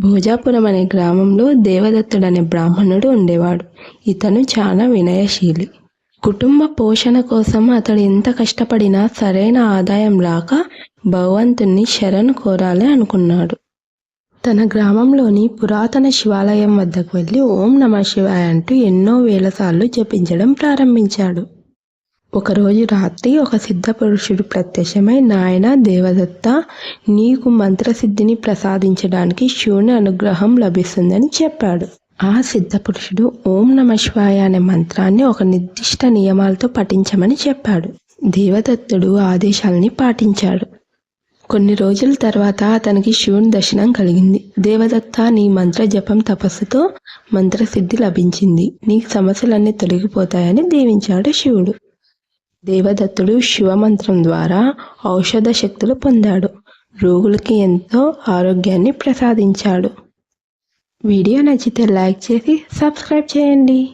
భోజాపురం అనే గ్రామంలో దేవదత్తుడు అనే బ్రాహ్మణుడు ఉండేవాడు. ఇతను చాలా వినయశీలి. కుటుంబ పోషణ కోసం అతడు ఎంత కష్టపడినా సరైన ఆదాయం రాక భగవంతుణ్ణి శరణు కోరాలి అనుకున్నాడు. తన గ్రామంలోని పురాతన శివాలయం వద్దకు వెళ్ళి ఓం నమ శివాయ అంటూ ఎన్నో వేల సార్లు జపించడం ప్రారంభించాడు. ఒకరోజు రాత్రి ఒక సిద్ధ పురుషుడు ప్రత్యక్షమై నాయన దేవదత్త నీకు మంత్రసిద్ధిని ప్రసాదించడానికి శివుని అనుగ్రహం లభిస్తుందని చెప్పాడు. ఆ సిద్ధ పురుషుడు ఓం నమ శివాయ అనే మంత్రాన్ని ఒక నిర్దిష్ట నియమాలతో పఠించమని చెప్పాడు. దేవదత్తుడు ఆదేశాలని పాటించాడు. కొన్ని రోజుల తర్వాత అతనికి శివుని దర్శనం కలిగింది. దేవదత్త నీ మంత్ర జపం తపస్సుతో మంత్రసిద్ధి లభించింది. నీ సమస్యలన్నీ తొలగిపోతాయని దీవించాడు శివుడు. దేవదత్తుడు శివమంత్రం ద్వారా ఔషధ శక్తులు పొందాడు. రోగులకి ఎంతో ఆరోగ్యాన్ని ప్రసాదించాడు. వీడియో నచ్చితే లైక్ చేసి సబ్స్క్రైబ్ చేయండి.